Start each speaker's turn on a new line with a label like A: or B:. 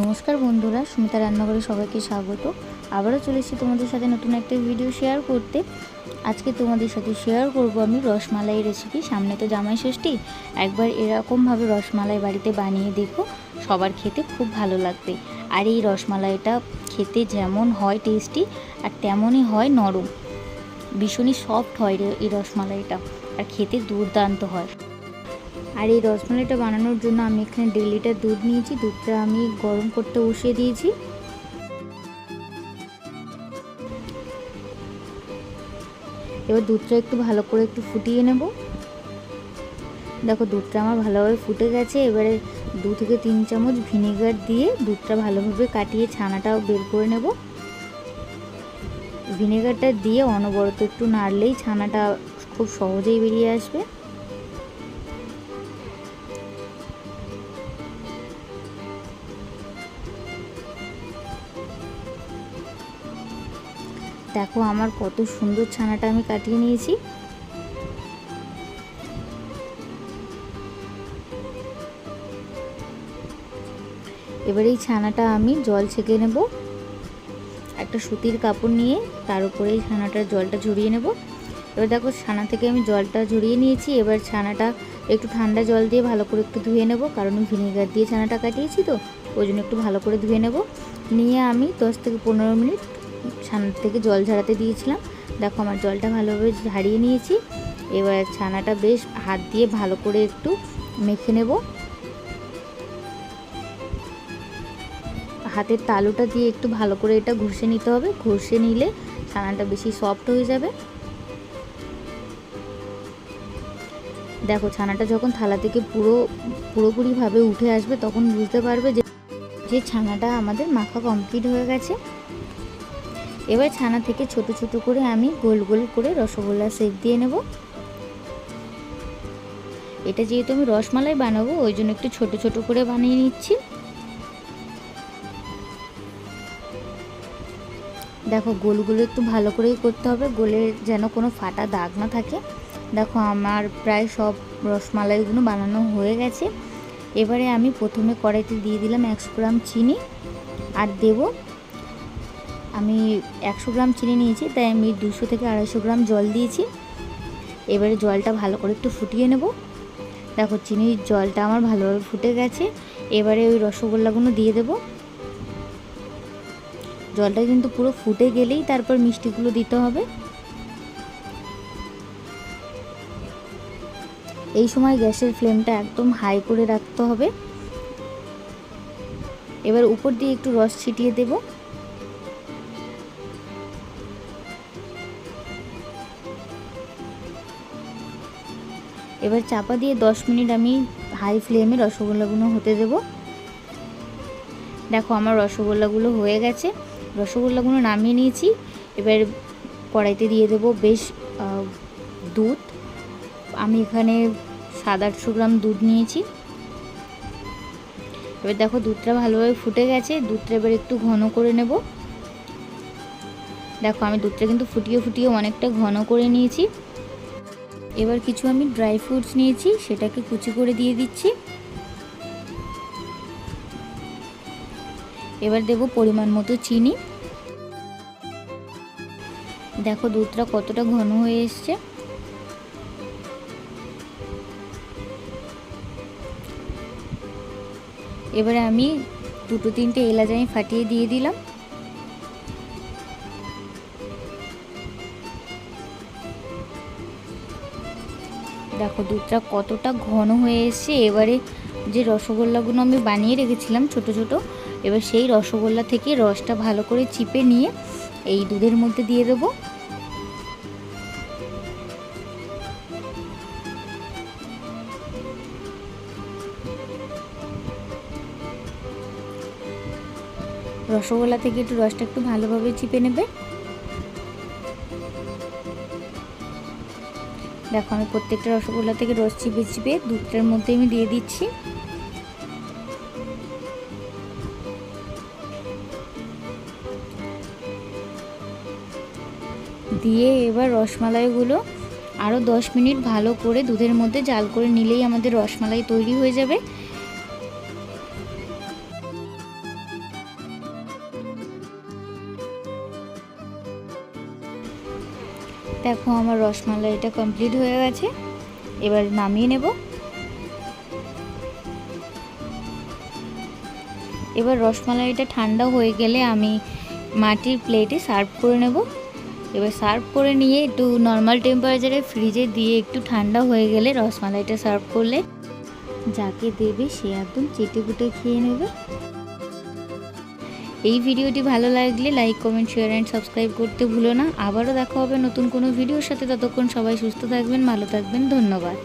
A: নমস্কার বন্ধুরা, সুমিতা রান্নাঘরে সবাইকে স্বাগত। আবারও চলে এসেছি তোমাদের সাথে নতুন একটা ভিডিও শেয়ার করতে। আজকে তোমাদের সাথে শেয়ার করব আমি রসমালাই রেসিপি সামনে তো জামাই ষষ্ঠী, একবার এরকমভাবে রসমালাই বাড়িতে বানিয়ে দেখো, সবার খেতে খুব ভালো লাগবে। আর এই রসমালাইটা খেতে যেমন হয় টেস্টি আর তেমনই হয় নরম। ভীষণই সফট হয় এই রসমালাইটা, আর খেতে দুর্দান্ত হয়। আর এই রসমালাইটা বানানোর জন্য আমি এখানে দেড় লিটার দুধ নিয়েছি। দুধটা আমি গরম করতে বসিয়ে দিয়েছি। এবার দুধটা একটু ভালো করে একটু ফুটিয়ে নেব। দেখো দুধটা আমার ভালোভাবে ফুটে গেছে। এবারে দু থেকে তিন চামচ ভিনেগার দিয়ে দুধটা ভালোভাবে কাটিয়ে ছানাটাও বের করে নেব। ভিনেগারটা দিয়ে অনবরত একটু নাড়লেই ছানাটা খুব সহজেই বেরিয়ে আসবে। দেখো আমার কত সুন্দর ছানাটা আমি কাটিয়ে নিয়েছি। এবার এই ছানাটা আমি জল ছেঁকে নেব। একটা সুতির কাপড় নিয়ে তার উপরে এই ছানাটার জলটা ঝরিয়ে নেব। এবার দেখো ছানা থেকে আমি জলটা ঝরিয়ে নিয়েছি। এবার ছানাটা একটু ঠান্ডা জল দিয়ে ভালো করে একটু ধুয়ে নেব। কারণ ভিনেগার দিয়ে ছানাটা কাটিয়েছি তো, ওই জন্য একটু ভালো করে ধুয়ে নেব। নিয়ে আমি দশ থেকে পনেরো মিনিট ছানার থেকে জল ঝরাতে দিয়েছিলাম। দেখো আমার জলটা ভালোভাবে ঝাড়িয়ে নিয়েছি। এবার ছানাটা বেশ হাত দিয়ে ভালো করে একটু মেখে নেব। হাতের তালুটা দিয়ে একটু ভালো করে এটা ঘষে নিতে হবে। ঘষে নিলে ছানাটা বেশি সফট হয়ে যাবে। দেখো ছানাটা যখন থালা থেকে পুরো, পুরোপুরিভাবে উঠে আসবে, তখন বুঝতে পারবে যে যে ছানাটা আমাদের মাখা কমপ্লিট হয়ে গেছে। এবার ছানা থেকে ছোট ছোট করে আমি গোল গোল করে রসগোল্লা শেপ দিয়ে নেব। এটা যেহেতু আমি রসমালাই বানাবো, ওই জন্য একটু ছোট ছোট করে বানিয়ে নিচ্ছি। দেখো, গোলগুলো একটু ভালো করেই করতে হবে গোলের যেন কোনো ফাটা দাগ না থাকে। দেখো, আমার প্রায় সব রসমালাইগুলো বানানো হয়ে গেছে। এবারে আমি প্রথমে কড়াইতে দিয়ে দিলাম একশো গ্রাম চিনি, আর দেব আমি একশো গ্রাম চিনি নিয়েছি, তাই আমি দুশো থেকে আড়াইশো গ্রাম জল দিয়েছি। এবারে জলটা ভালো করে একটু ফুটিয়ে নেব। দেখো চিনির জলটা আমার ভালোভাবে ফুটে গেছে। এবারে ওই রসগোল্লাগুলো দিয়ে দেব। জলটা কিন্তু পুরো ফুটে গেলেই তারপর মিষ্টিগুলো দিতে হবে। এই সময় গ্যাসের ফ্লেমটা একদম হাই করে রাখতে হবে। এবার উপর দিয়ে একটু রস ছিটিয়ে দেবো। এবার চাপা দিয়ে দশ মিনিট আমি হাই ফ্লেমে রসগোল্লাগুলো হতে দেব। দেখো আমার রসগোল্লাগুলো হয়ে গেছে। রসগোল্লাগুলো নামিয়ে নিয়েছি। এবার কড়াইতে দিয়ে দেবো বেশ দুধ। আমি এখানে সাত আটশো গ্রাম দুধ নিয়েছি। এবার দেখো দুধটা ভালোভাবে ফুটে গেছে। দুধটা এবার একটু ঘন করে নেব। দেখো আমি দুধটা কিন্তু ফুটিয়ে ফুটিয়ে অনেকটা ঘন করে নিয়েছি। এবার কিছু আমি ড্রাই ফ্রুটস নিয়েছি, সেটাকে কুচি করে দিয়ে দিচ্ছি। এবার দেব পরিমাণ মতো চিনি। দেখো দুধটা কতটা ঘন হয়ে এসছে। এবারে আমি দুটো তিনটে এলাচ আমি ফাটিয়ে দিয়ে দিলাম। দেখো দুধটা কতটা ঘন হয়ে এসছে। এবারে যে রসগোল্লাগুলো আমি বানিয়ে রেখেছিলাম ছোট ছোট, এবার সেই রসগোল্লা থেকে রসটা ভালো করে চিপে নিয়ে এই দুধের মধ্যে দিয়ে দেবো। রসগোল্লা থেকে একটু রসটা একটু ভালোভাবে চিপে নেবে। দেখো, আমি প্রত্যেকটা রসগোল্লা থেকে রস চিপে চিপে দুধটার মধ্যে আমি দিয়ে দিচ্ছি। দিয়ে এবার রসমালাইগুলো আরও দশ মিনিট ভালো করে দুধের মধ্যে জাল করে নিলেই আমাদের রসমালাই তৈরি হয়ে যাবে। দেখো আমার রসমালাইটা কমপ্লিট হয়ে গেছে। এবার নামিয়ে নেব। এবার রসমালাইটা ঠান্ডা হয়ে গেলে আমি মাটির প্লেটে সার্ভ করে নেব। এবার সার্ভ করে নিয়ে একটু নর্মাল টেম্পারেচারে ফ্রিজে দিয়ে একটু ঠান্ডা হয়ে গেলে রসমালাইটা সার্ভ করলে যাকে দেবে সে একদম চেটে খেয়ে নেবে। এই ভিডিওটি ভালো লাগলে like comment share and subscribe করতে ভুলো না। আবারও দেখা হবে নতুন কোনো ভিডিওর সাথে। ততক্ষণ সবাই সুস্থ থাকবেন, ভালো থাকবেন। ধন্যবাদ।